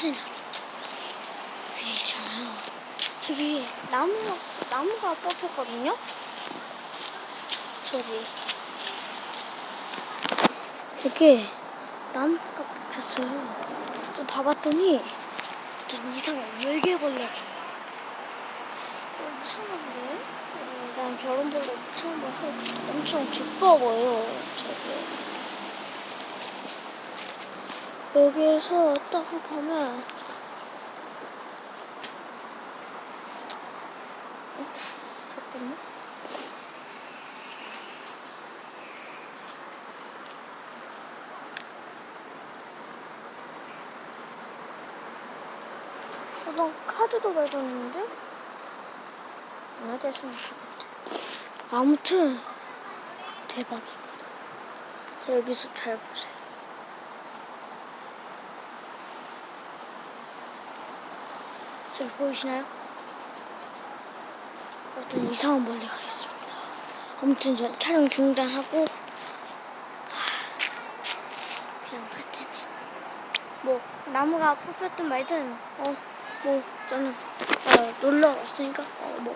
큰일 났습니다. 그게 있잖아요. 저기 나무가 나무가 뽑혔거든요. 저기 이렇게 나무가 뽑혔어요. 그래서 봐봤더니 좀 이상한 열개벌레. 어, 이상한데? 어, 난 저런 벌레 처음 봐서 엄청 두꺼워요. 저게. 여기에서 딱 보면 어? 잠깐만. 어, 난 카드도 발견했는데? 안 됐으면 좋겠다. 아무튼 대박입니다. 자, 여기서 잘 보세요. 저기 보이시나요? 어떤 이상한 벌레가 있습니다. 아무튼 전 촬영 중단하고 하, 그냥 갈 테네요. 뭐 나무가 뽑혔든 말든 어 뭐 저는 어, 놀러 왔으니까 어, 뭐